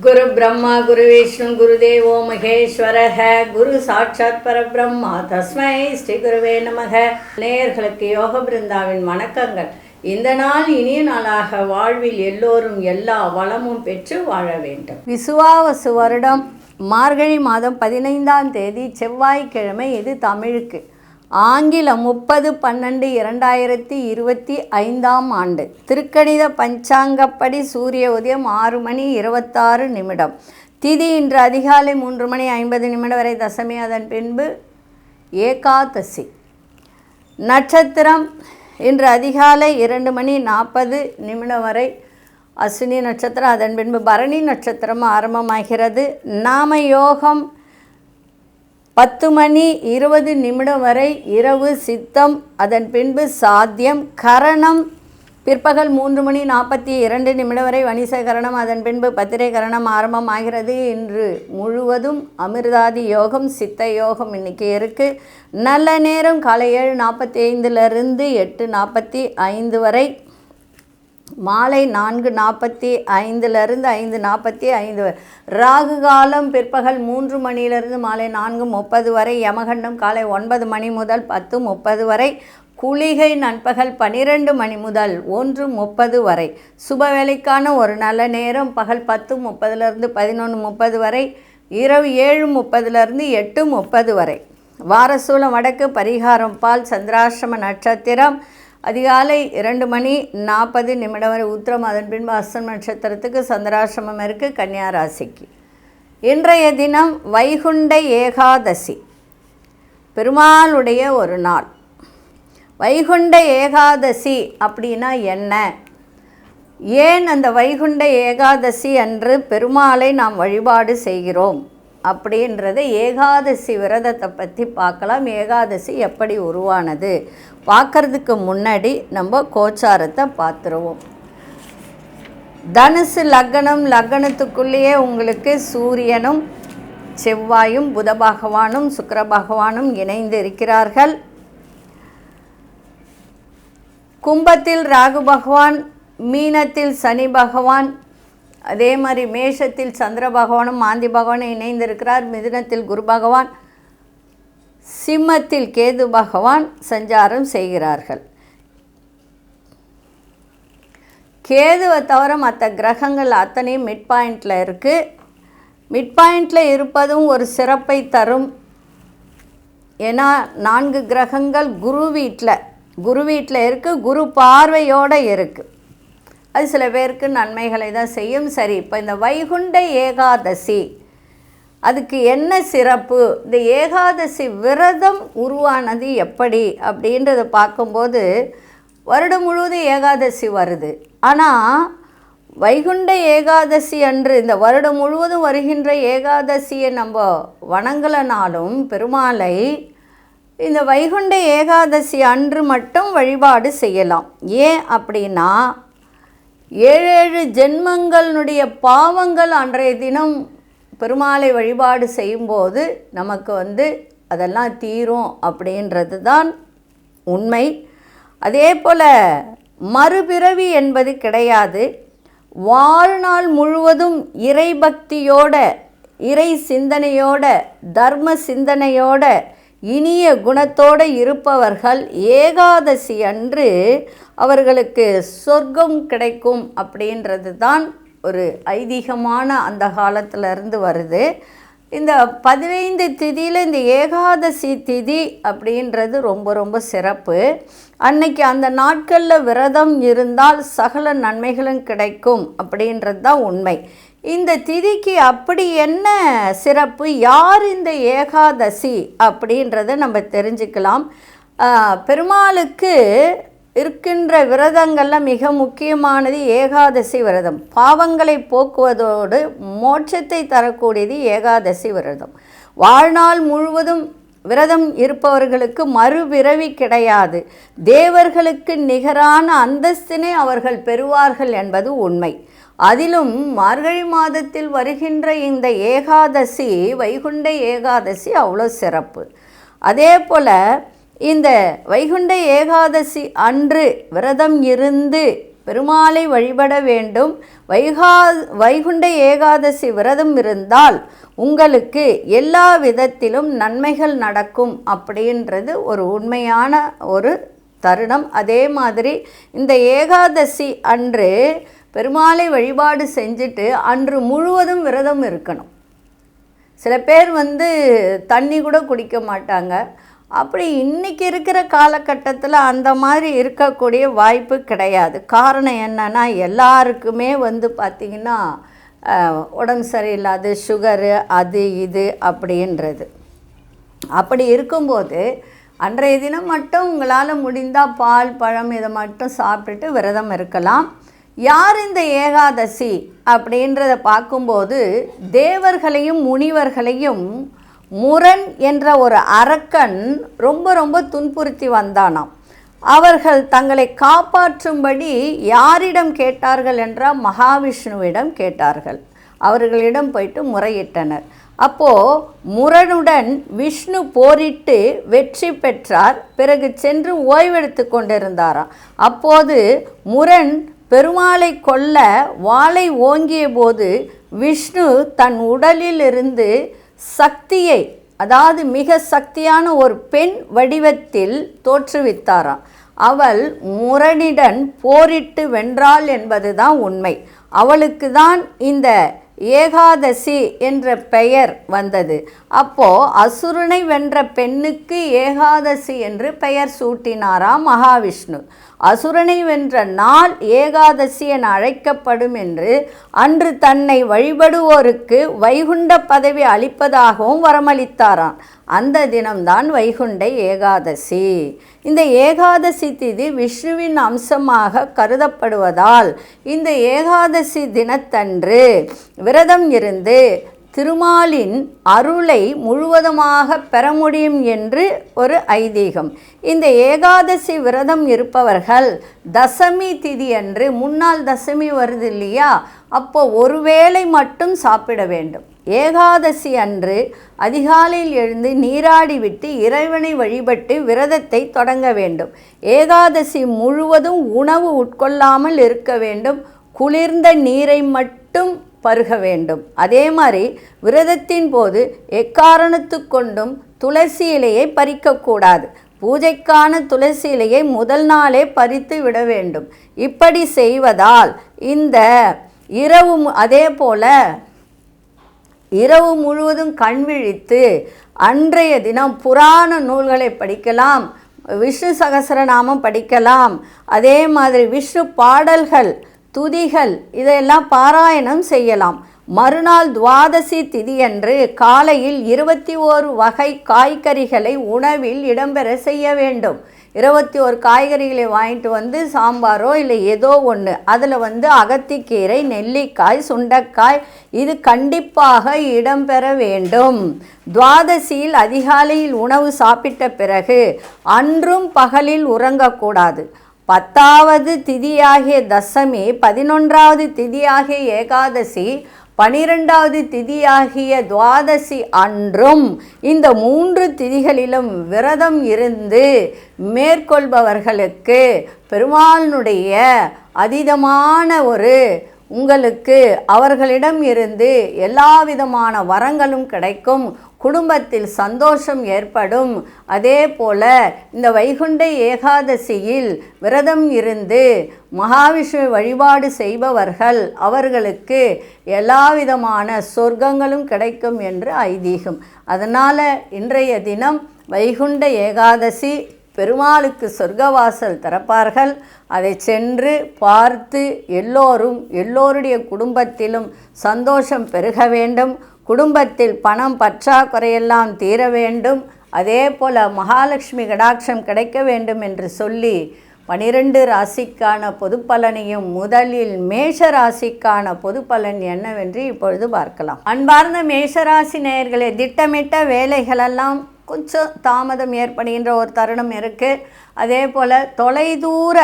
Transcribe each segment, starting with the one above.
குரு பிரம்மா குரு விஷ்ணு குரு தேவோ மகேஸ்வரக. குரு சாட்சாத் பரபிரம்மா. தஸ்மை ஸ்ரீ குருவே நமக. நேயர்களுக்கு யோக பிருந்தாவின் வணக்கங்கள். இந்த நாள் இனிய நாளாக வாழ்வில் எல்லோரும் எல்லா வளமும் பெற்று வாழ வேண்டும். விசுவாவசு வருடம். மார்கழி மாதம் பதினைந்தாம் தேதி செவ்வாய்க்கிழமை இது தமிழுக்கு. ஆங்கிலம் முப்பது பன்னெண்டு இரண்டாயிரத்தி இருபத்தி ஐந்தாம் ஆண்டு. திருக்கணித பஞ்சாங்கப்படி சூரிய உதயம் ஆறு மணி இருபத்தாறு நிமிடம். திதி இன்று அதிகாலை மூன்று மணி ஐம்பது நிமிடம் வரை தசமி. அதன் பின்பு ஏகாதசி. நட்சத்திரம் இன்று அதிகாலை இரண்டு மணி நாற்பது நிமிடம் வரை அஸ்வினி நட்சத்திரம். அதன் பின்பு பரணி நட்சத்திரம் ஆரம்பமாகிறது. நாம யோகம் பத்து மணி இருபது நிமிடம் வரை இரவு சித்தம் அதன் பின்பு சாத்தியம் கரணம். பிற்பகல் மூன்று மணி நாற்பத்தி இரண்டு நிமிடம் வரை வணிச கரணம் அதன் பின்பு பத்திரை கரணம் ஆரம்பமாகிறது இன்று முழுவதும் அமிர்தாதி யோகம் சித்த யோகம் இன்றைக்கி இருக்குது நல்ல நேரம் காலை ஏழு நாற்பத்தி ஐந்துலேருந்து எட்டு நாற்பத்தி ஐந்து வரை மாலை நான்கு நாற்பத்தி ஐந்துலேருந்து ஐந்து நாற்பத்தி ஐந்து. ராகு காலம் பிற்பகல் மூன்று மணியிலிருந்து மாலை நான்கு முப்பது வரை யமகண்டம் காலை ஒன்பது மணி முதல் பத்து முப்பது வரை குளிகை நண்பகல் பனிரெண்டு மணி முதல் ஒன்று முப்பது வரை. சுப வேலைக்கான ஒரு நல்ல நேரம் பகல் பத்து முப்பதுலேருந்து பதினொன்று முப்பது வரை இரவு ஏழு முப்பதுலேருந்து எட்டு முப்பது வரை. வாரசூலம் வடக்கு பரிகாரம் பால் சந்திராசிரம நட்சத்திரம். அதிகாலை இரண்டு மணி நாற்பது நிமிடம் வரை உத்திரம். அதன் பின்பு அஸ்தன் நட்சத்திரத்துக்கு சந்திராசிரமம் இருக்குது கன்னியா ராசிக்கு இன்றைய தினம் வைகுண்ட ஏகாதசி பெருமாளுடைய ஒரு நாள். வைகுண்ட ஏகாதசி அப்படின்னா என்ன? ஏன் அந்த வைகுண்ட ஏகாதசி அன்று பெருமாளை நாம் வழிபாடு செய்கிறோம்? அப்படின்றத ஏகாதசி விரதத்தை பற்றி பார்க்கலாம். ஏகாதசி எப்படி உருவானது? பார்க்கறதுக்கு முன்னாடி நம்ம கோச்சாரத்தை பார்த்துருவோம். தனுசு லக்னம் லக்னத்துக்குள்ளேயே உங்களுக்கு சூரியனும் செவ்வாயும் புத பகவானும் சுக்கர பகவானும் இணைந்து இருக்கிறார்கள். கும்பத்தில் ராகு பகவான் மீனத்தில் சனி பகவான் அதே மாதிரி மேஷத்தில் சந்திர பகவானும் மாந்தி பகவானும் இணைந்திருக்கிறார். மிதுனத்தில் குரு பகவான் சிம்மத்தில் கேது பகவான் சஞ்சாரம் செய்கிறார்கள். கேதுவை தவிர மற்ற கிரகங்கள் அத்தனையும் மிட் பாயிண்டில் இருக்குது மிட் பாயிண்டில் இருப்பதும் ஒரு சிறப்பை தரும். ஏன்னா நான்கு கிரகங்கள் குரு வீட்டில் குரு வீட்டில் இருக்குது குரு பார்வையோடு இருக்குது அது சில பேருக்கு நன்மைகளை தான் செய்யும். சரி இப்போ இந்த வைகுண்ட ஏகாதசி அதுக்கு என்ன சிறப்பு? இந்த ஏகாதசி விரதம் உருவானது எப்படி அப்படின்றத பார்க்கும்போது வருடம் முழுவதும் ஏகாதசி வருது. ஆனால் வைகுண்ட ஏகாதசி அன்று இந்த வருடம் முழுவதும் வருகின்ற ஏகாதசியை நம்ம வணங்கலனாலும் பெருமாளை இந்த வைகுண்ட ஏகாதசி அன்று மட்டும் வழிபாடு செய்யலாம். ஏன் அப்படின்னா ஏழேழு ஜென்மங்களினுடைய பாவங்கள் அன்றைய தினம் பெருமாளை வழிபாடு செய்யும்போது நமக்கு வந்து அதெல்லாம் தீரும் அப்படின்றது தான் உண்மை. அதே போல் மறுபிறவி என்பது கிடையாது. வாழ்நாள் முழுவதும் இறைபக்தியோட இறை சிந்தனையோட தர்ம சிந்தனையோட இனிய குணத்தோடு இருப்பவர்கள் ஏகாதசி அன்று அவர்களுக்கு சொர்க்கம் கிடைக்கும் அப்படின்றது தான் ஒரு ஐதீகமான அந்த காலத்திலிருந்து வருது. இந்த பதினைந்து திதியில் இந்த ஏகாதசி திதி அப்படின்றது ரொம்ப ரொம்ப சிறப்பு. அன்னைக்கு அந்த நாட்களில் விரதம் இருந்தால் சகல நன்மைகளும் கிடைக்கும் அப்படின்றது தான் உண்மை. இந்த திதிக்கு அப்படி என்ன சிறப்பு? யார் இந்த ஏகாதசி? அப்படின்றத நம்ம தெரிஞ்சுக்கலாம். பெருமாளுக்கு இருக்கின்ற விரதங்களில் மிக முக்கியமானது ஏகாதசி விரதம். பாவங்களை போக்குவதோடு மோட்சத்தை தரக்கூடியது ஏகாதசி விரதம். வாழ்நாள் முழுவதும் விரதம் இருப்பவர்களுக்கு மறுபிறவி கிடையாது. தேவர்களுக்கு நிகரான அந்தஸ்தினை அவர்கள் பெறுவார்கள் என்பது உண்மை. அதிலும் மார்கழி மாதத்தில் வருகின்ற இந்த ஏகாதசி வைகுண்ட ஏகாதசி அவ்வளோ சிறப்பு. அதே போல் இந்த வைகுண்ட ஏகாதசி அன்று விரதம் இருந்து பெருமாளை வழிபட வேண்டும். வைகா வைகுண்ட ஏகாதசி விரதம் இருந்தால் உங்களுக்கு எல்லா விதத்திலும் நன்மைகள் நடக்கும் அப்படின்றது ஒரு உண்மையான ஒரு தருணம். அதே மாதிரி இந்த ஏகாதசி அன்று பெருமாளை வழிபாடு செஞ்சுட்டு அன்று முழுவதும் விரதம் இருக்கணும். சில பேர் வந்து தண்ணி கூட குடிக்க மாட்டாங்க. அப்படி இன்றைக்கி இருக்கிற காலகட்டத்தில் அந்த மாதிரி இருக்கக்கூடிய வாய்ப்பு கிடையாது. காரணம் என்னென்னா எல்லாருக்குமே வந்து பார்த்திங்கன்னா உடம்பு சரியில்லாது சுகரு அது இது அப்படின்றது. அப்படி இருக்கும்போது அன்றைய தினம் மட்டும் உங்களால் முடிந்தால் பால் பழம் இதை மட்டும் சாப்பிட்டுட்டு விரதம் இருக்கலாம். யார் இந்த ஏகாதசி அப்படின்றத பார்க்கும்போது தேவர்களையும் முனிவர்களையும் முரண் என்ற ஒரு அரக்கன் ரொம்ப ரொம்ப துன்புறுத்தி வந்தானாம். அவர்கள் தங்களை காப்பாற்றும்படி யாரிடம் கேட்டார்கள் என்றால் மகாவிஷ்ணுவிடம் கேட்டார்கள். அவர்களிடம் போயிட்டு முறையிட்டனர். அப்போ முரனுடன் விஷ்ணு போரிட்டு வெற்றி பெற்றார். பிறகு சென்று ஓய்வெடுத்து கொண்டிருந்தாராம். அப்போது முரண் பெருமாளை கொல்ல வாளை ஓங்கிய போது விஷ்ணு தன் உடலிலிருந்து சக்தியை அதாவது மிக சக்தியான ஒரு பெண் வடிவத்தில் தோற்றுவித்தாராம். அவள் முரணிடன் போரிட்டு வென்றாள் என்பதுதான் உண்மை. அவளுக்கு தான் இந்த ஏகாதசி என்ற பெயர் வந்தது. அப்போ அசுரனை வென்ற பெண்ணுக்கு ஏகாதசி என்று பெயர் சூட்டினாராம் மகாவிஷ்ணு. அசுரனை வென்ற நாள் ஏகாதசி என அழைக்கப்படும் என்று அன்று தன்னை வழிபடுவோருக்கு வைகுண்ட பதவி அளிப்பதாகவும் வரமளித்தாராம். அந்த தினம்தான் வைகுண்ட ஏகாதசி. இந்த ஏகாதசி திதி விஷ்ணுவின் அம்சமாக கருதப்படுவதால் இந்த ஏகாதசி தினத்தன்று விரதம் இருந்து திருமாலின் அருளை முழுவதுமாக பெற முடியும் என்று ஒரு ஐதீகம். இந்த ஏகாதசி விரதம் இருப்பவர்கள் தசமி திதி அன்று முன்னாள் தசமி வருது இல்லையா? அப்போ ஒருவேளை மட்டும் சாப்பிட வேண்டும். ஏகாதசி அன்று அதிகாலையில் எழுந்து நீராடிவிட்டு இறைவனை வழிபட்டு விரதத்தை தொடங்க வேண்டும். ஏகாதசி முழுவதும் உணவு உட்கொள்ளாமல் இருக்க வேண்டும். குளிர்ந்த நீரை மட்டும் பருக வேண்டும். அதே மாதிரி விரதத்தின் போது எக்காரணத்து கொண்டும் துளசி இலையை பறிக்கக்கூடாது பூஜைக்கான துளசி இலையை முதல் நாளே பறித்து விட வேண்டும். இப்படி செய்வதால் இந்த இரவு மு- அதே போல் இரவு முழுவதும் கண் விழித்து அன்றைய தினம் புராண நூல்களை படிக்கலாம் விஷ்ணு சகசரநாமம் படிக்கலாம். அதே மாதிரி விஷ்ணு பாடல்கள் துதிகள் இதையெல்லாம் பாராயணம் செய்யலாம். மறுநாள் துவாதசி திதியன்று காலையில் இருபத்தி ஓரு வகை காய்கறிகளை உணவில் இடம்பெற செய்ய வேண்டும். இருபத்தி ஒரு காய்கறிகளை வாங்கிட்டு வந்து சாம்பாரோ இல்லை ஏதோ ஒன்று அதில் வந்து அகத்திக்கீரை நெல்லிக்காய் சுண்டைக்காய் இது கண்டிப்பாக இடம்பெற வேண்டும். துவாதசியில் அதிகாலையில் உணவு சாப்பிட்ட பிறகு அன்றும் பகலில் உறங்கக்கூடாது. பத்தாவது திதியாகிய தசமி பதினொன்றாவது திதியாகிய ஏகாதசி பனிரெண்டாவது திதியாகிய துவாதசி அன்றும் இந்த மூன்று திதிகளிலும் விரதம் இருந்து மேற்கொள்பவர்களுக்கு பெருமாளினுடைய அதீதமான ஒரு உங்களுக்கு அவர்களிடம் இருந்து எல்லா விதமான வரங்களும் கிடைக்கும். குடும்பத்தில் சந்தோஷம் ஏற்படும். அதே போல இந்த வைகுண்ட ஏகாதசியில் விரதம் இருந்து மகாவிஷ்ணு வழிபாடு செய்பவர்கள் அவர்களுக்கு எல்லா விதமான சொர்க்கங்களும் கிடைக்கும் என்று ஐதீகம். அதனால் இன்றைய தினம் வைகுண்ட ஏகாதசி பெருமாளுக்கு சொர்க்கவாசல் திறப்பார்கள். அதை சென்று பார்த்து எல்லோரும் எல்லோருடைய குடும்பத்திலும் சந்தோஷம் பெருக வேண்டும். குடும்பத்தில் பணம் பற்றாக்குறையெல்லாம் தீர வேண்டும். அதே போல் மகாலட்சுமி கடாட்சம் கிடைக்க வேண்டும் என்று சொல்லி பனிரெண்டு ராசிக்கான பொது பலனையும் முதலில் மேஷ ராசிக்கான பொது பலன் என்னவென்று இப்பொழுது பார்க்கலாம். அன்பார்ந்த மேஷராசி நேயர்களே திட்டமிட்ட வேலைகளெல்லாம் கொஞ்சம் தாமதம் ஏற்படுகின்ற ஒரு தருணம் இருக்குது அதே போல் தொலைதூர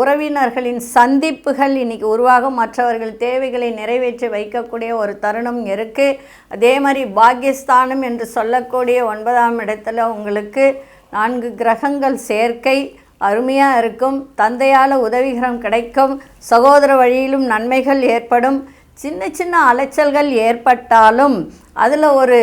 உறவினர்களின் சந்திப்புகள் இன்னைக்கு உருவாகும். மற்றவர்கள் தேவைகளை நிறைவேற்றி வைக்கக்கூடிய ஒரு தருணம் இருக்குது அதே மாதிரி பாகிஸ்தானம் என்று சொல்லக்கூடிய ஒன்பதாம் இடத்துல உங்களுக்கு நான்கு கிரகங்கள் சேர்க்கை அருமையாக இருக்கும். தந்தையால் உதவிகரம் கிடைக்கும். சகோதர வழியிலும் நன்மைகள் ஏற்படும். சின்ன சின்ன அலைச்சல்கள் ஏற்பட்டாலும் அதில் ஒரு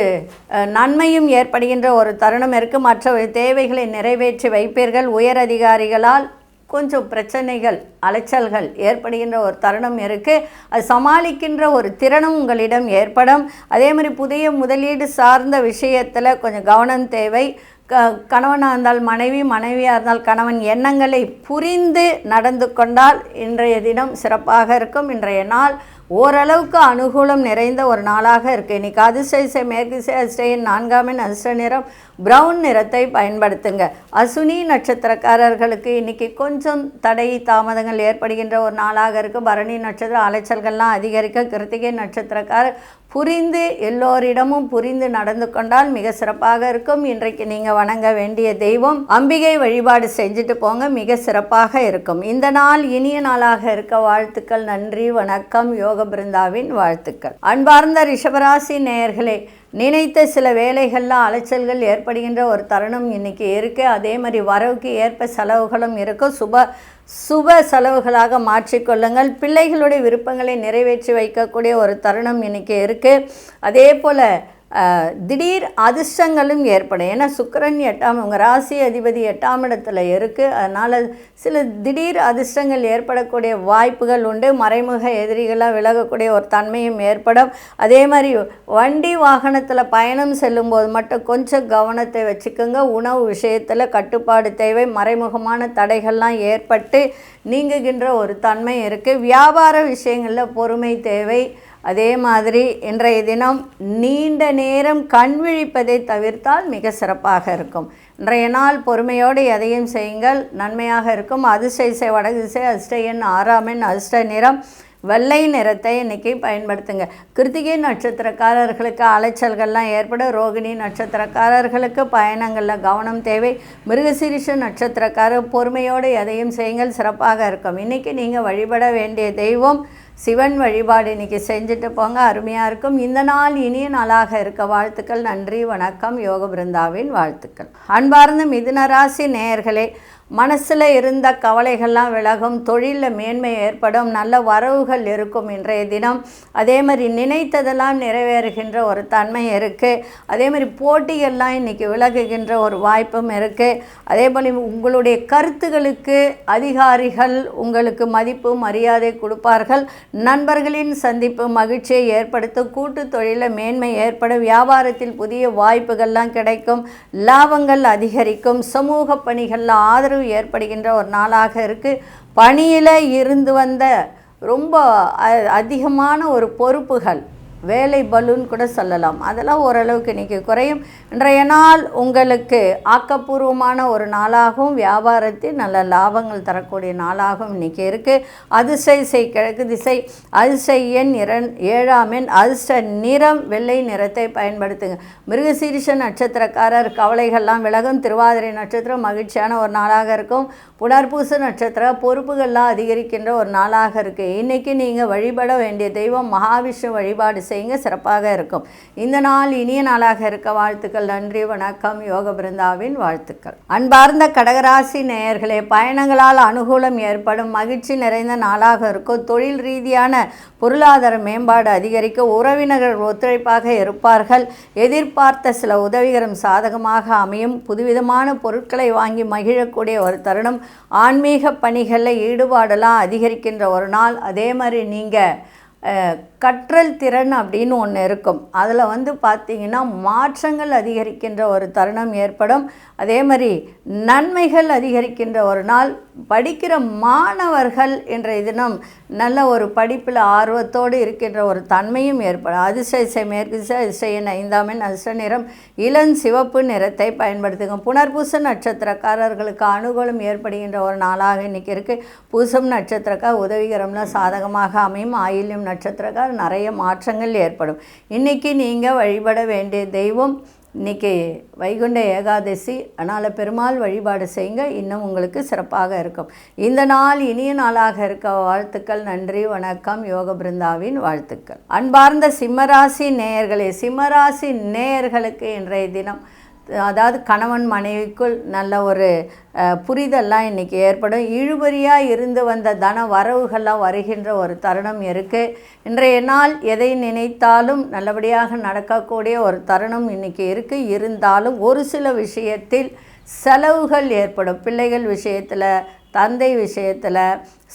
நன்மையும் ஏற்படுகின்ற ஒரு தருணம் இருக்குது மற்ற தேவைகளை நிறைவேற்றி வைப்பீர்கள். உயர் அதிகாரிகளால் கொஞ்சம் பிரச்சனைகள் அலைச்சல்கள் ஏற்படுகின்ற ஒரு தருணம் இருக்குது அது சமாளிக்கின்ற ஒரு திறனும் உங்களிடம் ஏற்படும். அதே மாதிரி புதிய முதலீடு சார்ந்த விஷயத்தில் கொஞ்சம் கவனம் தேவை. க கணவனாக இருந்தால் மனைவி மனைவியாக இருந்தால் கணவன் எண்ணங்களை புரிந்து நடந்து கொண்டால் இன்றைய தினம் சிறப்பாக இருக்கும். இன்றைய நாள் ஓரளவுக்கு அனுகூலம் நிறைந்த ஒரு நாளாக இருக்குது இன்றைக்கி அதிசய மேற்கு அதிர்ஷ்டையின் நான்காம் அதிர்ஷ்ட நிறம் பிரவுன் நிறத்தை பயன்படுத்துங்க. அசுனி நட்சத்திரக்காரர்களுக்கு இன்றைக்கி கொஞ்சம் தடை தாமதங்கள் ஏற்படுகின்ற ஒரு நாளாக இருக்குது பரணி நட்சத்திர அலைச்சல்கள்லாம் அதிகரிக்க கிருத்திகை நட்சத்திரக்காரர் புரிந்து எல்லோரிடமும் புரிந்து நடந்து கொண்டால் மிக சிறப்பாக இருக்கும். இன்றைக்கு நீங்கள் வணங்க வேண்டிய தெய்வம். அம்பிகை வழிபாடு செஞ்சுட்டு போங்க மிக சிறப்பாக இருக்கும். இந்த நாள் இனிய நாளாக இருக்க வாழ்த்துக்கள். நன்றி வணக்கம். யோக பிருந்தாவின் வாழ்த்துக்கள். அன்பார்ந்த ரிஷபராசி நேயர்களே நினைத்த சில வேலைகளில் அலைச்சல்கள் ஏற்படுகின்ற ஒரு தருணம் இன்னைக்கு இருக்குது அதே மாதிரி வரவுக்கு ஏற்ப செலவுகளும் இருக்கும் சுப சுப செலவுகளாக மாற்றிக்கொள்ளுங்கள் பிள்ளைகளுடைய விருப்பங்களை நிறைவேற்றி வைக்கக்கூடிய ஒரு தருணம் இன்னைக்கு இருக்குது அதே போல் திடீர் அதிர்ஷ்டங்களும் ஏற்படும். ஏன்னா சுக்கரன் எட்டாம் உங்கள் ராசி அதிபதி எட்டாம் இடத்துல இருக்குது அதனால் சில திடீர் அதிர்ஷ்டங்கள் ஏற்படக்கூடிய வாய்ப்புகள் உண்டு. மறைமுக எதிரிகளாக விலகக்கூடிய ஒரு தன்மையும் ஏற்படும். அதே மாதிரி வண்டி வாகனத்தில் பயணம் செல்லும்போது மட்டும் கொஞ்சம் கவனத்தை வச்சுக்கோங்க. உணவு விஷயத்தில் கட்டுப்பாடு தேவை. மறைமுகமான தடைகள்லாம் ஏற்பட்டு நீங்குகின்ற ஒரு தன்மை இருக்குது வியாபார விஷயங்களில் பொறுமை தேவை. அதே மாதிரி இன்றைய தினம் நீண்ட நேரம் கண் விழிப்பதை தவிர்த்தால் மிக சிறப்பாக இருக்கும். இன்றைய நாள் பொறுமையோடு எதையும் செய்யுங்கள். நன்மையாக இருக்கும். அதிர்ஷ்ட வடதிசை திசை அதிர்ஷ்ட எண் ஆறாம் எண் அதிர்ஷ்ட நிறம் வெள்ளை நிறத்தை இன்னைக்கு பயன்படுத்துங்க. கிருத்திகை நட்சத்திரக்காரர்களுக்கு அலைச்சல்கள்லாம் ஏற்படும். ரோகிணி நட்சத்திரக்காரர்களுக்கு பயணங்களில் கவனம் தேவை. மிருகசீரிஷ நட்சத்திரக்காரர் பொறுமையோடு எதையும் செய்யுங்கள். சிறப்பாக இருக்கும். இன்றைக்கி நீங்கள் வழிபட வேண்டிய தெய்வம் சிவன் வழிபாடு இன்னைக்கு செஞ்சுட்டு போங்க. அருமையாக இருக்கும். இந்த நாள் இனிய நாளாக இருக்க வாழ்த்துக்கள். நன்றி வணக்கம். யோக பிருந்தாவின் வாழ்த்துக்கள். அன்பார்ந்த மிதுன ராசி நேயர்களே மனசில் இருந்த கவலைகள்லாம் விலகும் தொழிலில் மேன்மை ஏற்படும் நல்ல வரவுகள் இருக்கும் இன்றைய தினம். அதே மாதிரி நினைத்ததெல்லாம் நிறைவேறுகின்ற ஒரு தன்மை இருக்குது அதே மாதிரி போட்டிகள்லாம் இன்றைக்கி விலகுகின்ற ஒரு வாய்ப்பும் இருக்குது அதே போல் உங்களுடைய கருத்துகளுக்கு அதிகாரிகள் உங்களுக்கு மதிப்பு மரியாதை கொடுப்பார்கள். நண்பர்களின் சந்திப்பு மகிழ்ச்சியை ஏற்படுத்தும். கூட்டு தொழிலில் மேன்மை ஏற்படும் வியாபாரத்தில் புதிய வாய்ப்புகள்லாம் கிடைக்கும். லாபங்கள் அதிகரிக்கும். சமூக பணிகளில் ஆதரவு ஏற்படுகின்ற ஒரு நாளாக இருக்குது பணியில் இருந்து வந்த ரொம்ப அதிகமான ஒரு பொறுப்புகள். வேலை பலூன் கூட சொல்லலாம். அதெல்லாம் ஓரளவுக்கு இன்றைக்கி குறையும். இன்றைய நாள் உங்களுக்கு ஆக்கப்பூர்வமான ஒரு நாளாகவும் வியாபாரத்தில் நல்ல லாபங்கள் தரக்கூடிய நாளாகவும் இன்றைக்கி இருக்குது அதிசை கிழக்கு திசை அதிசை எண் இரண் ஏழாம் எண் அதிர்ஷ்ட நிறம் வெள்ளை நிறத்தை பயன்படுத்துங்க. மிருகசீரிஷ நட்சத்திரக்காரர் கவலைகள்லாம் விலகும். திருவாதிரை நட்சத்திரம் மகிழ்ச்சியான ஒரு நாளாக இருக்கும். புனர்பூச நட்சத்திரம் பொறுப்புகள்லாம் அதிகரிக்கின்ற ஒரு நாளாக இருக்குது இன்றைக்கி நீங்கள் வழிபட வேண்டிய தெய்வம் மகாவிஷ்ணு வழிபாடு செய்யுங்க சிறப்பாக இருக்கும். இந்த நாள் இனிய நாளாக இருக்க வாழ்த்துக்கள் நன்றி வணக்கம். யோக பிருந்தாவின் வாழ்த்துக்கள். அன்பார்ந்த கடகராசி நேயர்களே பயணங்களால் அனுகூலம் ஏற்படும் மகிழ்ச்சி நிறைந்த நாளாக இருக்கும். தொழில் ரீதியான பொருளாதார மேம்பாடு அதிகரிக்க உறவினர்கள் ஒத்துழைப்பாக இருப்பார்கள். எதிர்பார்த்த சில உதவிகரம் சாதகமாக அமையும். புதுவிதமான பொருட்களை வாங்கி மகிழக்கூடிய ஒரு தருணம். ஆன்மீக பணிகளில் ஈடுபாடெல்லாம் அதிகரிக்கின்ற ஒரு நாள். அதே மாதிரி நீங்கள் கற்றல் திறன் அப்படின்னு ஒன்று இருக்கும். அதில் வந்து பார்த்தீங்கன்னா மாற்றங்கள் அதிகரிக்கின்ற ஒரு தருணம் ஏற்படும். அதே மாதிரி நன்மைகள் அதிகரிக்கின்ற ஒரு நாள் படிக்கிற மாணவர்கள் இன்றைய தினம் நல்ல ஒரு படிப்பில் ஆர்வத்தோடு இருக்கின்ற ஒரு தன்மையும் ஏற்படும் அதிர்ஷ்ட மேற்கு திசை அதிர்ஷ்ட ஐந்தாம் எண் அதிர்ஷ்ட நிறம் இளம் சிவப்பு நிறத்தை பயன்படுத்துங்க. புனர்பூச நட்சத்திரக்காரர்களுக்கு அனுகூலம் ஏற்படுகின்ற ஒரு நாளாக இன்னைக்கு இருக்குது பூசம் நட்சத்திரக்கார் உதவிகரம்லாம் சாதகமாக அமையும். ஆயில்யம் நட்சத்திரக்கார் நிறைய மாற்றங்கள் ஏற்படும். இன்னைக்கு நீங்கள் வழிபட வேண்டிய தெய்வம் இன்னைக்கு வைகுண்ட ஏகாதசி அதனால் பெருமாள் வழிபாடு செய்யுங்க. இன்னும் உங்களுக்கு சிறப்பாக இருக்கும். இந்த நாள் இனிய நாளாக இருக்க வாழ்த்துக்கள் நன்றி வணக்கம். யோக பிருந்தாவின் வாழ்த்துக்கள். அன்பார்ந்த சிம்மராசி நேயர்களே சிம்மராசி நேயர்களுக்கு இன்றைய தினம் அதாவது கணவன் மனைவிக்குள் நல்ல ஒரு அஹ், புரிதல்லாம் இன்றைக்கி ஏற்படும். இழுபறியாக இருந்து வந்த தன வரவுகள்லாம் வருகின்ற ஒரு தருணம் இருக்குது இன்றைய நாள் எதை நினைத்தாலும் நல்லபடியாக நடக்கக்கூடிய ஒரு தருணம் இன்றைக்கி இருக்குது இருந்தாலும் ஒரு சில விஷயத்தில் செலவுகள் ஏற்படும். பிள்ளைகள் விஷயத்தில் தந்தை விஷயத்தில்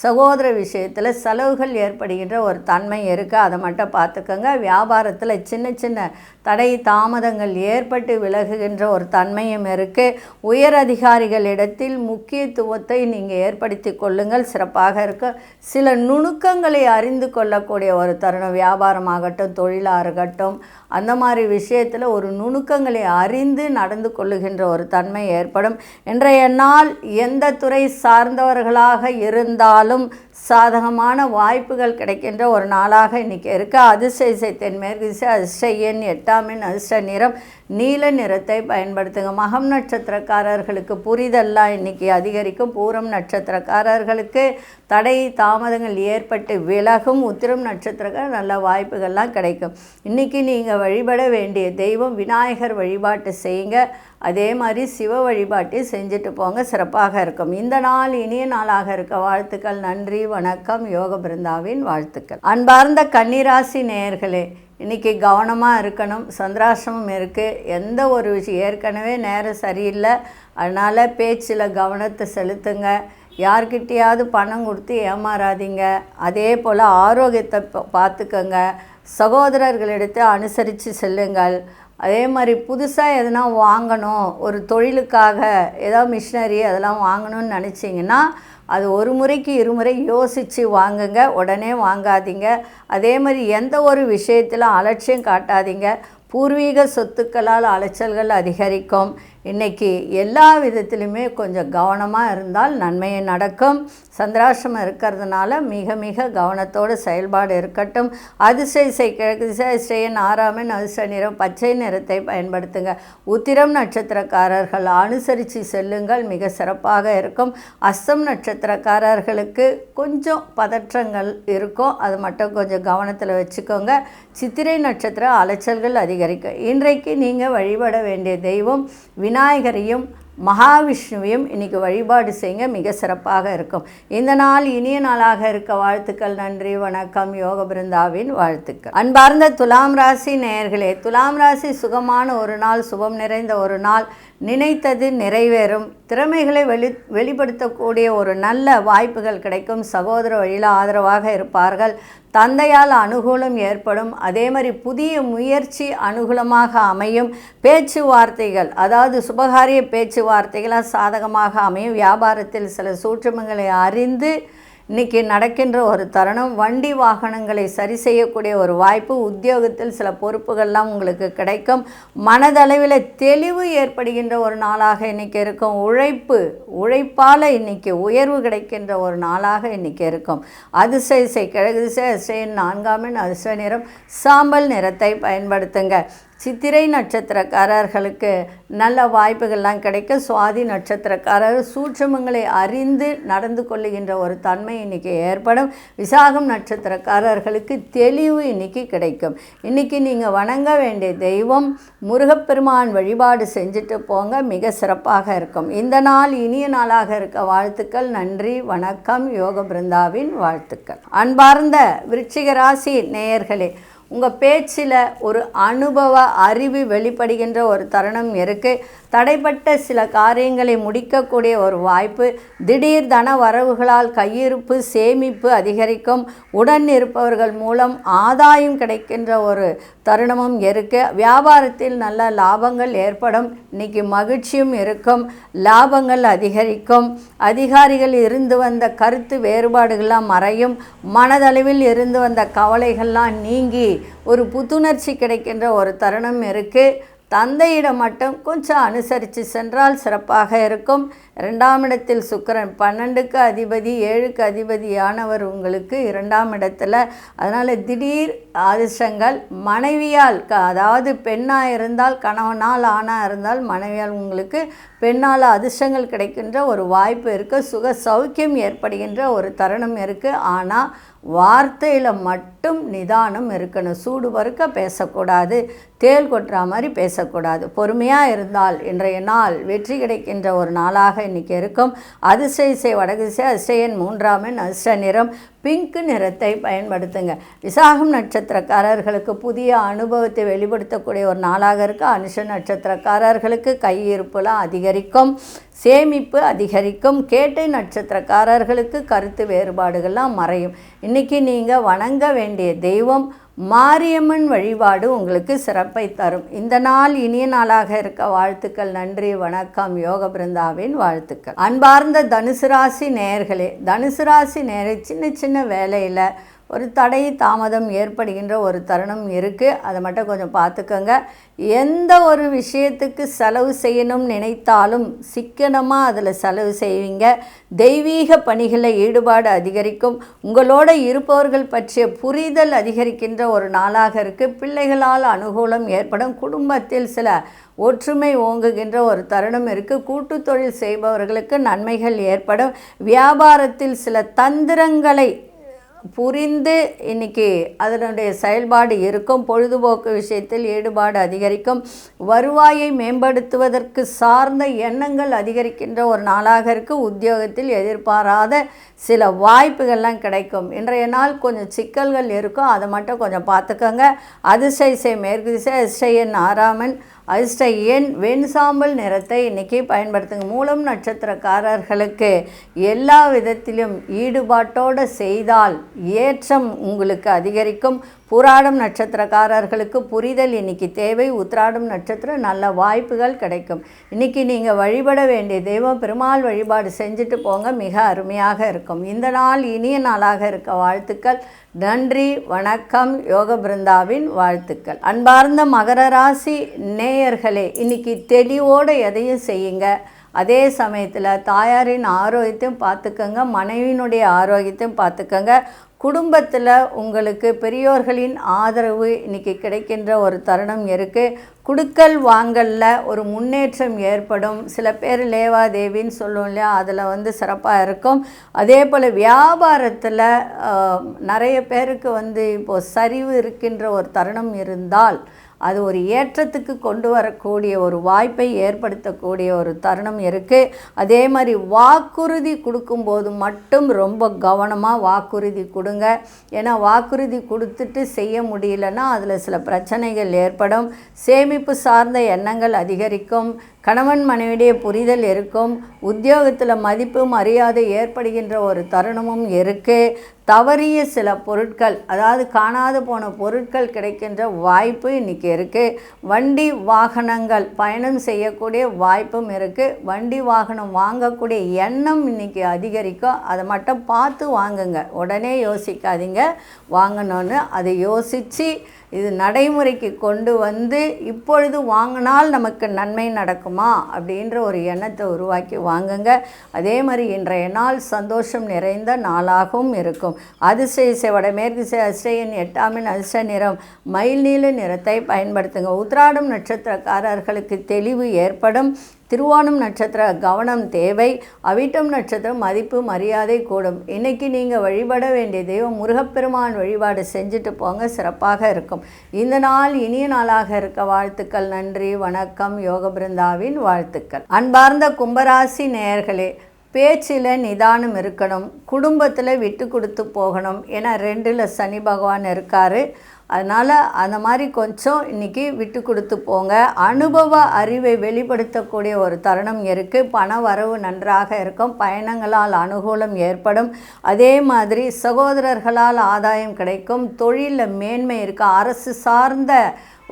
சகோதர விஷயத்தில் செலவுகள் ஏற்படுகின்ற ஒரு தன்மை இருக்குது அதை மட்டும் பார்த்துக்கோங்க. வியாபாரத்தில் சின்ன சின்ன தடை தாமதங்கள் ஏற்பட்டு விலகுகின்ற ஒரு தன்மையும் இருக்குது உயர் அதிகாரிகளிடத்தில் முக்கியத்துவத்தை நீங்கள் ஏற்படுத்தி கொள்ளுங்கள். சிறப்பாக இருக்க. சில நுணுக்கங்களை அறிந்து கொள்ளக்கூடிய ஒரு தருணம். வியாபாரமாகட்டும் தொழிலாக இருக்கட்டும் அந்த மாதிரி விஷயத்தில் ஒரு நுணுக்கங்களை அறிந்து நடந்து கொள்ளுகின்ற ஒரு தன்மை ஏற்படும். இன்றைய நாள் எந்த துறை சார்ந்தவர்களாக இருந்தால் இருந்தாலும் சாதகமான வாய்ப்புகள் கிடைக்கின்ற ஒரு நாளாக இன்றைக்கி இருக்குது அதிசயசை தென்மேற்கு திசை அதிர்ஷ்ட எண் எட்டாம் அதிர்ஷ்ட நிறம் நீல நிறத்தை பயன்படுத்துங்க. மகம் நட்சத்திரக்காரர்களுக்கு புரிதல்லாம் இன்றைக்கி அதிகரிக்கும். பூரம் நட்சத்திரக்காரர்களுக்கு தடை தாமதங்கள் ஏற்பட்டு விலகும். உத்திரம் நட்சத்திரக்கார நல்ல வாய்ப்புகள்லாம் கிடைக்கும். இன்றைக்கி நீங்கள் வழிபட வேண்டிய தெய்வம் விநாயகர் வழிபாட்டு செய்யுங்க. அதே மாதிரி சிவ வழிபாட்டை செஞ்சுட்டு போங்க. சிறப்பாக இருக்கும். இந்த நாள் இனிய நாளாக இருக்க. வாழ்த்துக்கள். நன்றி. வணக்கம் யோக பிருந்தாவின் வாழ்த்துக்கள். அன்பார்ந்த கன்னிராசி நேயர்களே இன்றைக்கி கவனமாக இருக்கணும் சந்திராசிரமம் இருக்குது எந்த ஒரு விஷயம் ஏற்கனவே நேரம் சரியில்லை. அதனால் பேச்சில் கவனத்தை செலுத்துங்க. யார்கிட்டயாவது பணம் கொடுத்து ஏமாறாதீங்க. அதே போல் ஆரோக்கியத்தை பா- பார்த்துக்கங்க சகோதரர்களிடத்தை அனுசரித்து செல்லுங்கள். அதே மாதிரி புதுசாக எதனா வாங்கணும் ஒரு தொழிலுக்காக ஏதோ மிஷினரி அதெல்லாம் வாங்கணும்னு நினச்சிங்கன்னா அது ஒரு முறைக்கு இருமுறை யோசித்து வாங்குங்க உடனே வாங்காதீங்க. அதே மாதிரி எந்த ஒரு விஷயத்தில் அலட்சியம் காட்டாதீங்க. பூர்வீக சொத்துக்களால் அலைச்சல்கள் அதிகரிக்கும். இன்னைக்கு எல்லா விதத்திலுமே கொஞ்சம் கவனமாக இருந்தால் நன்மையை நடக்கும். சந்திராசிரமம் இருக்கிறதுனால மிக மிக கவனத்தோடு செயல்பாடு இருக்கட்டும். அதிசய இசை கிழக்கு திசை அதிசயன் ஆறாமன் அதிர்ஷ்ட நிறம் பச்சை நிறத்தை பயன்படுத்துங்க. உத்திரம் நட்சத்திரக்காரர்கள் அனுசரித்து செல்லுங்கள் மிக சிறப்பாக இருக்கும். அஸ்தம் நட்சத்திரக்காரர்களுக்கு கொஞ்சம் பதற்றங்கள் இருக்கும். அது மட்டும் கொஞ்சம் கவனத்தில் வச்சுக்கோங்க. சித்திரை நட்சத்திர அலைச்சல்கள் அதிகரிக்கும். இன்றைக்கு நீங்கள் வழிபட வேண்டிய தெய்வம் விநாயகரையும் மகாவிஷ்ணுவையும் இன்னைக்கு வழிபாடு செய்யுங்க. மிக சிறப்பாக இருக்கும். இந்த நாள் இனிய நாளாக இருக்க வாழ்த்துக்கள் நன்றி வணக்கம். யோக பிருந்தாவின் வாழ்த்துக்கள். அன்பார்ந்த துலாம் ராசி நேயர்களே துலாம் ராசி சுகமான ஒரு நாள் சுபம் நிறைந்த ஒரு நாள். நினைத்தது நிறைவேறும். திறமைகளை வெளி வெளிப்படுத்தக்கூடிய ஒரு நல்ல வாய்ப்புகள் கிடைக்கும். சகோதர வழியில் ஆதரவாக இருப்பார்கள். தந்தையால் அனுகூலம் ஏற்படும். அதே மாதிரி புதிய முயற்சி அனுகூலமாக அமையும். பேச்சுவார்த்தைகள் அதாவது சுபகாரிய பேச்சுவார்த்தைகளாக சாதகமாக அமையும். வியாபாரத்தில் சில சூற்றுமங்களை அறிந்து இன்னைக்கு நடக்கின்ற ஒரு தருணம் வண்டி வாகனங்களை சரி செய்யக்கூடிய ஒரு வாய்ப்பு உத்தியோகத்தில் சில பொறுப்புகள்லாம் உங்களுக்கு கிடைக்கும். மனதளவில் தெளிவு ஏற்படுகின்ற ஒரு நாளாக இன்னைக்கு இருக்கும். உழைப்பு உழைப்பால் இன்னைக்கு உயர்வு கிடைக்கின்ற ஒரு நாளாக இன்னைக்கு இருக்கும். அதிசய செய் கிழக்கு திசை அதிசயன் நான்காம் எண் நிறம் சாம்பல் நிறத்தை பயன்படுத்துங்க. சித்திரை நட்சத்திரக்காரர்களுக்கு நல்ல வாய்ப்புகள்லாம் கிடைக்க சுவாதி நட்சத்திரக்காரர் சூட்சமங்களை அறிந்து நடந்து கொள்ளுகின்ற ஒரு தன்மை இன்னைக்கு ஏற்படும். விசாகம் நட்சத்திரக்காரர்களுக்கு தெளிவு இன்னைக்கு கிடைக்கும். இன்னைக்கு நீங்கள் வணங்க வேண்டிய தெய்வம் முருகப்பெருமான் வழிபாடு செஞ்சுட்டு போங்க மிக சிறப்பாக இருக்கும். இந்த நாள் இனிய நாளாக இருக்க வாழ்த்துக்கள். நன்றி வணக்கம். யோக பிருந்தாவின் வாழ்த்துக்கள். அன்பார்ந்த விருச்சிக ராசி நேயர்களே உங்கள் பேச்சில் ஒரு அனுபவ அறிவு வெளிப்படுகின்ற ஒரு தருணம் இருக்குது தடைப்பட்ட சில காரியங்களை முடிக்கக்கூடிய ஒரு வாய்ப்பு திடீர் தன வரவுகளால் கையிருப்பு சேமிப்பு அதிகரிக்கும் உடன் இருப்பவர்கள் மூலம் ஆதாயம் கிடைக்கின்ற ஒரு தருணமும் இருக்கு. வியாபாரத்தில் நல்ல லாபங்கள் ஏற்படும் இன்னைக்கு மகிழ்ச்சியும் இருக்கும் லாபங்கள் அதிகரிக்கும். அதிகாரிகள் இருந்து வந்த கருத்து வேறுபாடுகள்லாம் மறையும் மனதளவில் இருந்து வந்த கவலைகள்லாம் நீங்கி ஒரு புத்துணர்ச்சி கிடைக்கின்ற ஒரு தருணம் இருக்குது தந்தையிடம் மட்டும் கொஞ்சம் அனுசரித்து சென்றால் சிறப்பாக இருக்கும். இரண்டாம் இடத்தில் சுக்கிரன் பன்னெண்டுக்கு அதிபதி ஏழுக்கு அதிபதியானவர் உங்களுக்கு இரண்டாம் இடத்துல. அதனால் திடீர் அதிர்ஷ்டங்கள் மனைவியால் க அதாவது பெண்ணாக இருந்தால் கணவனால் ஆணாக இருந்தால் மனைவியால் உங்களுக்கு பெண்ணால் அதிர்ஷ்டங்கள் கிடைக்கின்ற ஒரு வாய்ப்பு இருக்குது சுக சௌக்கியம் ஏற்படுகின்ற ஒரு தருணம் இருக்குது ஆனால் வார்த்தையில் மட்டும் நிதானம் இருக்கணும். சூடு பறுக்க பேசக்கூடாது. தேல் கொட்டுற மாதிரி பேசக்கூடாது. பொறுமையாக இருந்தால் இன்றைய நாள் வெற்றி கிடைக்கின்ற ஒரு நாளாக இன்றைக்கி இருக்கும். அதிசயசை வடகிசை அதிசயன் மூன்றாம் எண் அதிர்ஷ்ட நிறம் பிங்க் நிறத்தை பயன்படுத்துங்க. விசாகம் நட்சத்திரக்காரர்களுக்கு புதிய அனுபவத்தை வெளிப்படுத்தக்கூடிய ஒரு நாளாக இருக்குது அனுஷ நட்சத்திரக்காரர்களுக்கு கையிருப்புலாம் அதிகரிக்கும். சேமிப்பு அதிகரிக்கும். கேட்டை நட்சத்திரக்காரர்களுக்கு கருத்து வேறுபாடுகள்லாம் மறையும். இன்றைக்கி நீங்கள் வணங்க வேண்டிய தெய்வம் மாரியம்மன் வழிபாடு உங்களுக்கு சிறப்பை தரும். இந்த நாள் இனிய நாளாக இருக்க வாழ்த்துக்கள். நன்றி வணக்கம். யோக பிருந்தாவின் வாழ்த்துக்கள். அன்பார்ந்த தனுசு ராசி நேயர்களே தனுசு ராசி நேர சின்ன சின்ன வேலையில் ஒரு தடை தாமதம் ஏற்படுகின்ற ஒரு தருணம் இருக்குது அதை மட்டும் கொஞ்சம் பார்த்துக்கோங்க. எந்த ஒரு விஷயத்துக்கு செலவு செய்யணும் நினைத்தாலும் சிக்கனமாக அதில் செலவு செய்வீங்க. தெய்வீக பணிகளில் ஈடுபாடு அதிகரிக்கும். உங்களோட இருப்பவர்கள் பற்றிய புரிதல் அதிகரிக்கின்ற ஒரு நாளாக இருக்குது பிள்ளைகளால் அனுகூலம் ஏற்படும். குடும்பத்தில் சில ஒற்றுமை ஓங்குகின்ற ஒரு தருணம் இருக்குது கூட்டு தொழில் செய்பவர்களுக்கு நன்மைகள் ஏற்படும். வியாபாரத்தில் சில தந்திரங்களை புரிந்து இன்னைக்கு அதனுடைய செயல்பாடு இருக்கும் பொழுதுபோக்கு விஷயத்தில் ஈடுபாடு அதிகரிக்கும் வருவாயை மேம்படுத்துவதற்கு சார்ந்த எண்ணங்கள் அதிகரிக்கின்ற ஒரு நாளாக இருக்குது உத்தியோகத்தில் எதிர்பாராத சில வாய்ப்புகள்லாம் கிடைக்கும். இன்றைய நாள் கொஞ்சம் சிக்கல்கள் இருக்கும். அதை மட்டும் கொஞ்சம் பார்த்துக்கோங்க. அதிசய மேற்கு திசை அதிசயன் ஆறாமன் அதிர்ஷ்ட எண் வெண்சாம்பல் நிறத்தை இன்றைக்கி பயன்படுத்துங்க. மூலம் நட்சத்திரக்காரர்களுக்கு எல்லா விதத்திலும் ஈடுபாட்டோடு செய்தால் ஏற்றம் உங்களுக்கு அதிகரிக்கும். பூராடம் நட்சத்திரக்காரர்களுக்கு புரிதல் இன்னைக்கு தேவை. உத்ராடம் நட்சத்திரம் நல்ல வாய்ப்புகள் கிடைக்கும். இன்னைக்கு நீங்கள் வழிபட வேண்டிய தெய்வம் பெருமாள் வழிபாடு செஞ்சுட்டு போங்க. மிக அருமையாக இருக்கும். இந்த நாள் இனிய நாளாக இருக்க வாழ்த்துக்கள். நன்றி வணக்கம். யோக பிருந்தாவின் வாழ்த்துக்கள். அன்பார்ந்த மகர ராசி நேயர்களே இன்னைக்கு தெளிவோடு எதையும் செய்யுங்க. அதே சமயத்தில் தாயாரின் ஆரோக்கியத்தையும் பார்த்துக்கோங்க மனைவியினுடைய ஆரோக்கியத்தையும் பார்த்துக்கோங்க. குடும்பத்தில் உங்களுக்கு பெரியோர்களின் ஆதரவு இன்றைக்கி கிடைக்கின்ற ஒரு தருணம் இருக்குது குடுக்கல் வாங்கலில் ஒரு முன்னேற்றம் ஏற்படும். சில பேர் லேவாதேவின்னு சொல்லுவோம் இல்லையா அதில் வந்து சிறப்பாக இருக்கும். அதே போல் வியாபாரத்தில் நிறைய பேருக்கு வந்து இப்போது சரிவு இருக்கின்ற ஒரு தருணம் இருந்தால் அது ஒரு ஏற்றத்துக்கு கொண்டு வரக்கூடிய ஒரு வாய்ப்பை ஏற்படுத்தக்கூடிய ஒரு தருணம் இருக்குது அதே மாதிரி வாக்குறுதி கொடுக்கும்போது மட்டும் ரொம்ப கவனமாக வாக்குறுதி கொடுங்க. ஏன்னா வாக்குறுதி கொடுத்துட்டு செய்ய முடியலன்னா அதில் சில பிரச்சனைகள் ஏற்படும். சேமிப்பு சார்ந்த எண்ணங்கள் அதிகரிக்கும். கணவன் மனைவிடைய புரிதல் இருக்கும். உத்தியோகத்தில் மதிப்பு மரியாதை ஏற்படுகின்ற ஒரு தருணமும் இருக்குது தவறிய சில பொருட்கள் அதாவது காணாது போன பொருட்கள் கிடைக்கின்ற வாய்ப்பு இன்றைக்கி இருக்குது வண்டி வாகனங்கள் பயணம் செய்யக்கூடிய வாய்ப்பும் இருக்குது வண்டி வாகனம் வாங்கக்கூடிய எண்ணம் இன்றைக்கி அதிகரிக்கும். அதை மட்டும் பார்த்து வாங்குங்க. உடனே யோசிக்காதீங்க. வாங்கணுன்னு அதை யோசித்து இது நடைமுறைக்கு கொண்டு வந்து இப்பொழுது வாங்கினால் நமக்கு நன்மை நடக்குமா அப்படின்ற ஒரு எண்ணத்தை உருவாக்கி வாங்குங்க. அதே மாதிரி இன்றைய நாள் சந்தோஷம் நிறைந்த நாளாகவும் இருக்கும். அதிசய வடமேற்கு அதிசயன் எட்டாமின் அதிர்ஷ்ட நிறம் மயில் நீல நிறத்தை பயன்படுத்துங்க. உத்ராடம் நட்சத்திரக்காரர்களுக்கு தெளிவு ஏற்படும். திருவானம் நட்சத்திர கவனம் தேவை. அவிட்டம் நட்சத்திரம் மதிப்பு மரியாதை கூடும். இன்னைக்கு நீங்கள் வழிபட வேண்டிய தெய்வம் முருகப்பெருமான் வழிபாடு செஞ்சுட்டு போங்க. சிறப்பாக இருக்கும். இந்த நாள் இனிய நாளாக இருக்க வாழ்த்துக்கள். நன்றி வணக்கம். யோக பிருந்தாவின் வாழ்த்துக்கள். அன்பார்ந்த கும்பராசி நேயர்களே பேச்சில் நிதானம் இருக்கணும் குடும்பத்தில் விட்டு கொடுத்து போகணும் ஏன்னா ரெண்டில் சனி பகவான் இருக்கார். அதனால் அந்த மாதிரி கொஞ்சம் இன்றைக்கி விட்டு கொடுத்து போங்க. அனுபவ அறிவை வெளிப்படுத்தக்கூடிய ஒரு தருணம் இருக்குது பண வரவு நன்றாக இருக்கும். பயணங்களால் அனுகூலம் ஏற்படும். அதே மாதிரி சகோதரர்களால் ஆதாயம் கிடைக்கும். தொழிலில் மேன்மை இருக்குது அரசு சார்ந்த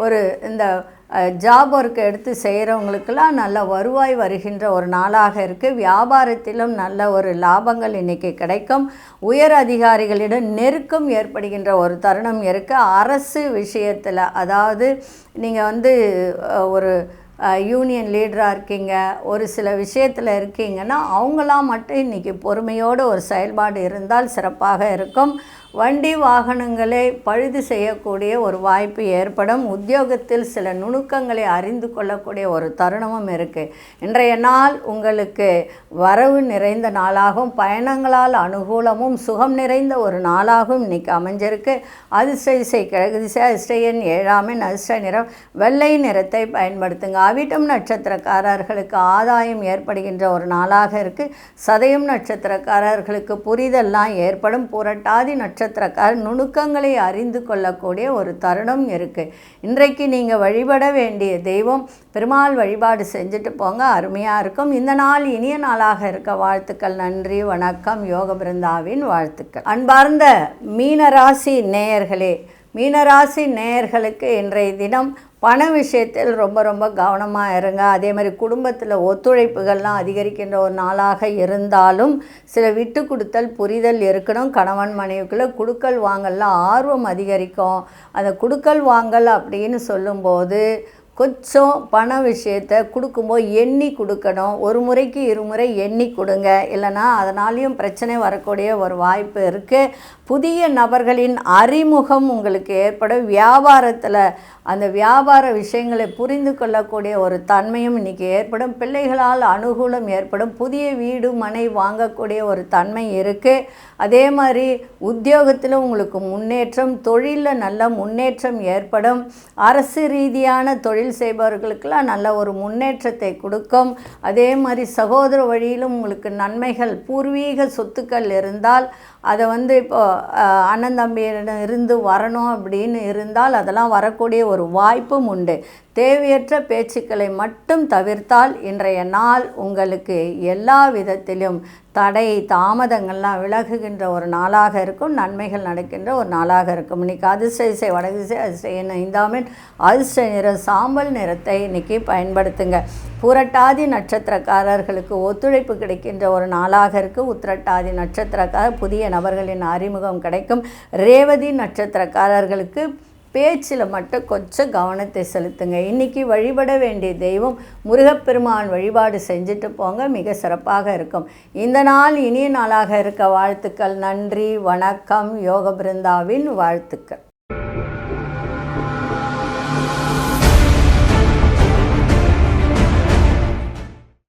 ஒரு இந்த ஜாப் ஒர்க் எடுத்து செய்கிறவங்களுக்கெல்லாம் நல்ல வருவாய் வருகின்ற ஒரு நாளாக இருக்குது வியாபாரத்திலும் நல்ல ஒரு லாபங்கள் இன்றைக்கி கிடைக்கும். உயர் அதிகாரிகளிடம் நெருக்கம் ஏற்படுகின்ற ஒரு தருணம் இருக்குது அரசு விஷயத்தில் அதாவது நீங்கள் வந்து ஒரு யூனியன் லீடராக இருக்கீங்க ஒரு சில விஷயத்தில் இருக்கீங்கன்னா அவங்களாம் மட்டும் இன்றைக்கி பொறுமையோடு ஒரு செயல்பாடு இருந்தால் சிறப்பாக இருக்கும். வண்டி வாகனங்களை பழுது செய்யக்கூடிய ஒரு வாய்ப்பு ஏற்படும். உத்தியோகத்தில் சில நுணுக்கங்களை அறிந்து கொள்ளக்கூடிய ஒரு தருணமும் இருக்குது இன்றைய நாள் உங்களுக்கு வரவு நிறைந்த நாளாகவும் பயணங்களால் அனுகூலமும் சுகம் நிறைந்த ஒரு நாளாகவும் இன்னைக்கு அமைஞ்சிருக்கு. அதிர்ஷ்ட இசை கிழக்கு திசை அதிர்ஷ்ட ஏழாமின் அதிர்ஷ்ட நிறம் வெள்ளை நிறத்தை பயன்படுத்துங்க. அவிட்டம் நட்சத்திரக்காரர்களுக்கு ஆதாயம் ஏற்படுகின்ற ஒரு நாளாக இருக்குது சதயம் நட்சத்திரக்காரர்களுக்கு புரிதல்லாம் ஏற்படும். புரட்டாதி நட்சத்திரக்கார் நுணுக்கங்களை அறிந்து கொள்ளக்கூடிய ஒரு தருணம் இருக்குது இன்றைக்கு நீங்கள் வழிபட வேண்டிய தெய்வம் பெருமாள் வழிபாடு செஞ்சுட்டு போங்க. அருமையாக இருக்கும். இந்த நாள் இனிய நாளாக இருக்க வாழ்த்துக்கள். நன்றி வணக்கம். யோக பிருந்தாவின் வாழ்த்துக்கள். அன்பார்ந்த மீனராசி நேயர்களே மீனராசி நேயர்களுக்கு இன்றைய தினம் பண விஷயத்தில் ரொம்ப ரொம்ப கவனமாக இருங்க. அதே மாதிரி குடும்பத்தில் ஒத்துழைப்புகள்லாம் அதிகரிக்கின்ற ஒரு நாளாக இருந்தாலும் சில விட்டு கொடுத்தல் புரிதல் இருக்கணும். கணவன் மனைவிக்குள்ளே குடுக்கல் வாங்கல்லாம் ஆர்வம் அதிகரிக்கும். அந்த குடுக்கல் வாங்கல் அப்படின்னு சொல்லும்போது கொஞ்சம் பண விஷயத்தை கொடுக்கும்போது எண்ணி கொடுக்கணும். ஒரு முறைக்கு இருமுறை எண்ணி கொடுங்க. இல்லைன்னா அதனாலேயும் பிரச்சனை வரக்கூடிய ஒரு வாய்ப்பு இருக்குது புதிய நபர்களின் அறிமுகம் உங்களுக்கு ஏற்படும். வியாபாரத்தில் அந்த வியாபார விஷயங்களை புரிந்து கொள்ளக்கூடிய ஒரு தன்மையும் இன்றைக்கி ஏற்படும். பிள்ளைகளால் அனுகூலம் ஏற்படும். புதிய வீடு மனை வாங்கக்கூடிய ஒரு தன்மை இருக்குது அதே மாதிரி உத்தியோகத்தில் உங்களுக்கு முன்னேற்றம் தொழிலில் நல்ல முன்னேற்றம் ஏற்படும். அரசு ரீதியான தொழில் செய்பவர்களுக்கெல்லாம் நல்ல ஒரு முன்னேற்றத்தை கொடுக்கும். அதே மாதிரி சகோதர வழியிலும் உங்களுக்கு நன்மைகள் பூர்வீக சொத்துக்கள் இருந்தால் அதை வந்து இப்போ அண்ணன் தம்பியிடம் இருந்து வரணும் அப்படின்னு இருந்தால் அதெல்லாம் வரக்கூடிய ஒரு வாய்ப்பும் உண்டு. தேவையற்ற பேச்சுக்களை மட்டும் தவிர்த்தால் இன்றைய நாள் உங்களுக்கு எல்லா விதத்திலும் தடை தாமதங்கள்லாம் விலகுகின்ற ஒரு நாளாக இருக்கும். நன்மைகள் நடக்கின்ற ஒரு நாளாக இருக்கும். இன்றைக்கி அதிர்ஷ்ட இசை வடதிசை அதிர்ஷ்ட ஐந்தாமின் அதிர்ஷ்ட நிற சாம்பல் நிறத்தை இன்னைக்கு பயன்படுத்துங்க. புரட்டாதி நட்சத்திரக்காரர்களுக்கு ஒத்துழைப்பு கிடைக்கின்ற ஒரு நாளாக இருக்குது உத்திரட்டாதி நட்சத்திரக்காரர் புதிய நபர்களின் அறிமுகம் கிடைக்கும். ரேவதி நட்சத்திரக்காரர்களுக்கு பேச்சில் மட்டும் கொஞ்சம் கவனத்தை செலுத்துங்க. இன்றைக்கி வழிபட வேண்டிய தெய்வம் முருகப்பெருமான் வழிபாடு செஞ்சுட்டு போங்க. மிக சிறப்பாக இருக்கும். இந்த நாள் இனிய நாளாக இருக்க வாழ்த்துக்கள். நன்றி வணக்கம். யோக பிருந்தாவின் வாழ்த்துக்கள்.